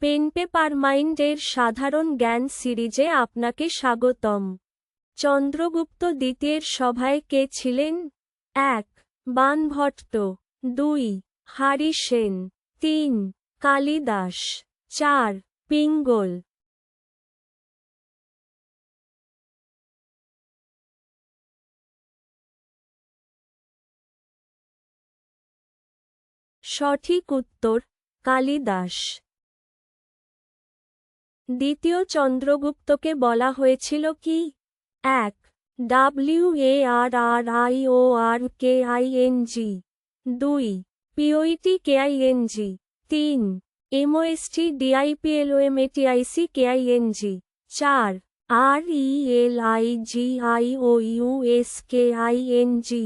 Pen paper মাইন্ডের সাধারণ জ্ঞান সিরিজে আপনাকে স্বাগতম। চন্দ্রগুপ্ত দ্বিতীয়ের সভায় কে ছিলেন? এক, বানভট্ট। দুই, হারি সেন। তিন, কালিদাস। চার, পিঙ্গল। সঠিক উত্তর, কালিদাস। দ্বিতীয় চন্দ্রগুপ্তকে বলা হয়েছিল কি? এক W A R R I O R K I N G দুই P O E T K I N জি তিন এমওএসটি ডিআইপিএলওএমএটিআইসি কে আই এন জি চার R E L I G I O U S K I N G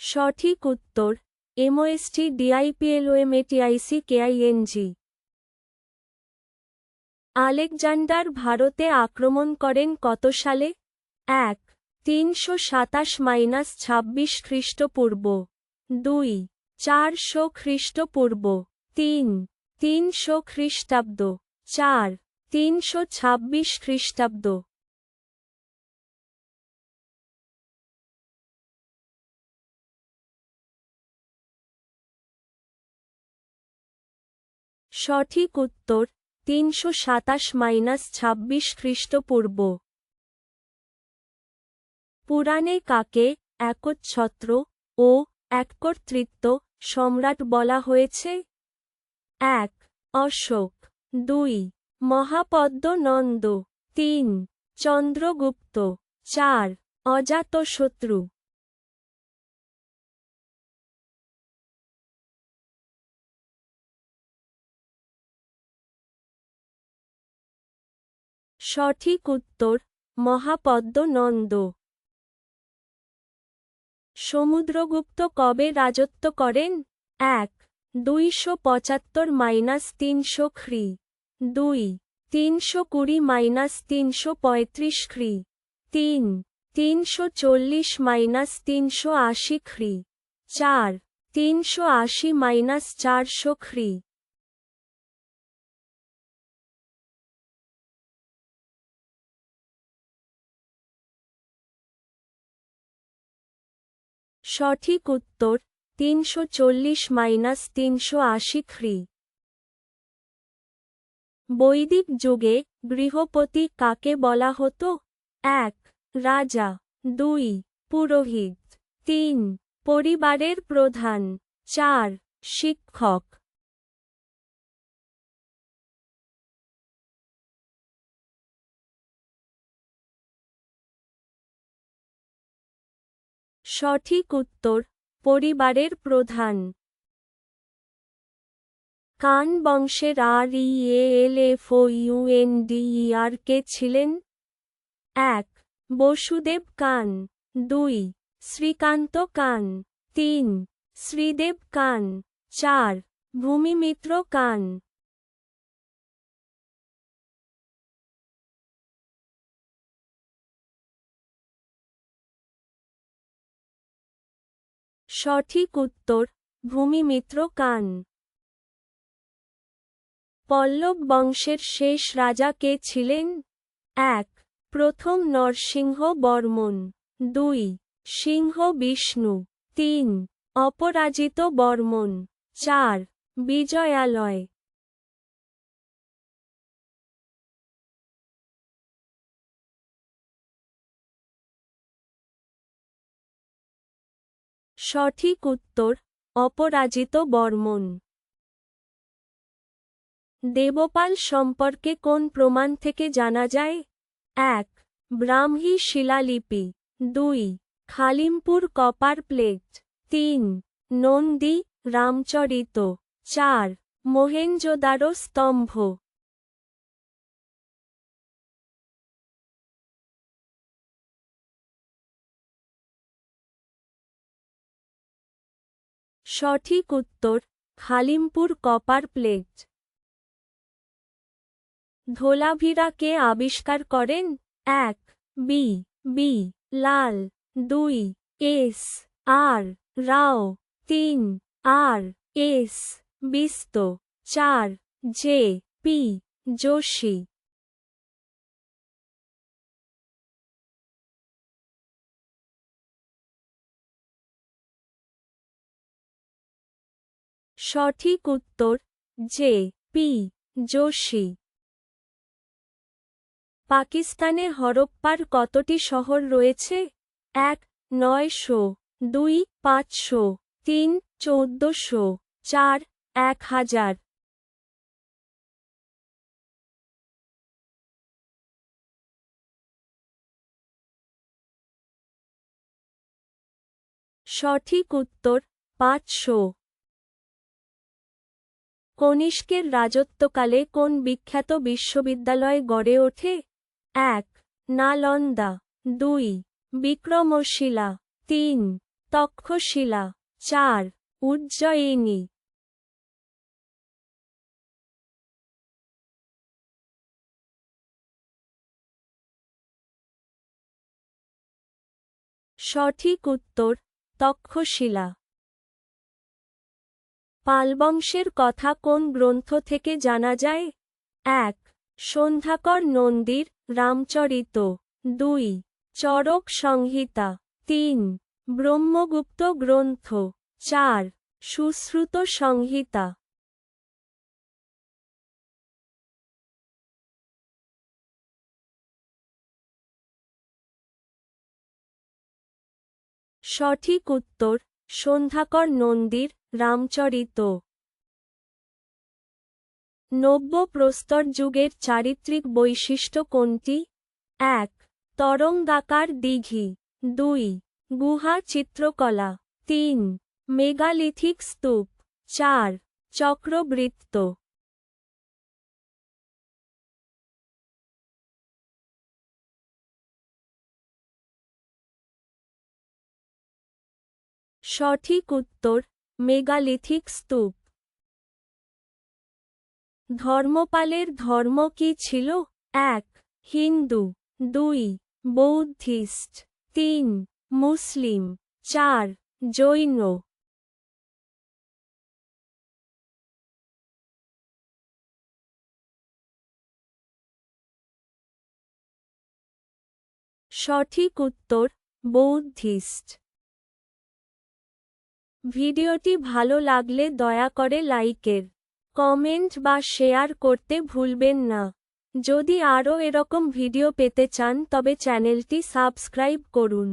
সঠিক উত্তর এমওএসটি ডিআইপিএলওএমএটিআইসি কেআইএনজি Alexander ভারতে আক্রমণ করেন কত সালে? এক, তিনশো সাতাশ মাইনাস ছাব্বিশ খ্রিস্টপূর্ব। দুই, চারশো খ্রিস্টপূর্ব। তিন, তিনশো খ্রিস্টাব্দ। চার, তিনশো ছাব্বিশ খ্রিস্টাব্দ। সঠিক উত্তর, তিনশো সাতাশ মাইনাস ছাব্বিশ খ্রিস্টপূর্ব। পুরাণে কাকে একচ্ছত্র ও এককর্তৃত্ব সম্রাট বলা হয়েছে? এক, অশোক। দুই মহাপদ্ম নন্দ তিন, চন্দ্রগুপ্ত। চার, অজাতশত্রু। সঠিক উত্তর মহাপদ্ম নন্দ সমুদ্রগুপ্ত কবে রাজত্ব করেন? এক, দুইশো পঁচাত্তর মাইনাস তিনশো খ্রি। দুই, তিনশো কুড়ি মাইনাস তিনশো পঁয়ত্রিশ খ্রি। তিন, তিনশো চল্লিশ মাইনাস তিনশো আশি খ্রি। চার, তিনশো আশি মাইনাস চারশো খ্রি। সঠিক উত্তর, তিনশো চল্লিশ মাইনাস তিনশো আশি খ্রি বৈদিক যুগে গৃহপতি কাকে বলা হতো? এক, রাজা। দুই, পুরোহিত। তিন, পরিবারের প্রধান। চার, শিক্ষক। সঠিক উত্তর, পরিবারের প্রধান। কান বংশের আর ই এল এফ ইউএন ডিইআর কে ছিলেন? এক, বসুদেব কান। দুই, শ্রীকান্ত কান। তিন, শ্রীদেব কান। চার, ভূমিমিত্র কান। সঠিক উত্তর, ভূমিমিত্র কান। পল্লব বংশের শেষ রাজা কে ছিলেন? এক, প্রথম নরসিংহ বর্মন দুই, সিংহ বিষ্ণু। তিন, অপরাজিত বর্মন চার, বিজয়ালয়। সঠিক উত্তর, অপরাজিত বর্মন। দেবপাল সম্পর্কে কোন প্রমাণ থেকে জানা যায়? এক, ব্রাহ্মী শিলালিপি। দুই, খালিমপুর কপার প্লেট। তিন, নন্দী রামচরিত। চার, মোহেঞ্জোদারো স্তম্ভ। সঠিক উত্তর খালিমপুর কপার প্লেট। ধোলাভিরা কে আবিষ্কার করেন? এক, বি বি, লাল, দুই, এস, আর, রাও, তিন, আর, এস, বিস্ত, চার, জে, পি যোশী সঠিক উত্তর, জে, পি যোশী পাকিস্তানে হরপ্পার কতটি শহর রয়েছে? এক, নয়শো, দুই, পাঁচশো, তিন, চৌদ্দশো, চার, এক হাজার। সঠিক উত্তর, পাঁচশো। কনিষ্কের রাজত্বকালে কোন বিখ্যাত বিশ্ববিদ্যালয় গড়ে ওঠে? এক, নালন্দা। দুই, বিক্রমশিলা। তিন, তক্ষশিলা। চার, উজ্জয়িনী। সঠিক উত্তর, তক্ষশিলা। পালবংশের কথা কোন গ্রন্থ থেকে জানা যায়? এক, সন্ধ্যাকর নন্দীর রামচরিত। দুই চরক সংহিতা। তিন, ব্রহ্মগুপ্ত গ্রন্থ। চার, সুশ্রুত সংহিতা। সঠিক উত্তর, সন্ধ্যাকর নন্দীর রামচরিত। নব্য প্রস্তর যুগের চারিত্রিক বৈশিষ্ট্য কোনটি? এক, তরঙ্গাকার দিঘি। দুই, গুহা চিত্রকলা। তিন, মেগালিথিক স্তূপ। চার, চক্রবৃত্ত। সঠিক উত্তর মেগালিথিক স্তূপ। ধর্মপালের ধর্ম কি ছিল? এক, হিন্দু। দুই, বৌদ্ধিস্ট। তিন, মুসলিম। চার, জৈন। সঠিক উত্তর, বৌদ্ধিস্ট। ভিডিওটি ভালো লাগলে দয়া করে লাইকের কমেন্ট বা শেয়ার করতে ভুলবেন না। যদি আরও এরকম ভিডিও পেতে চান তবে চ্যানেলটি সাবস্ক্রাইব করুন।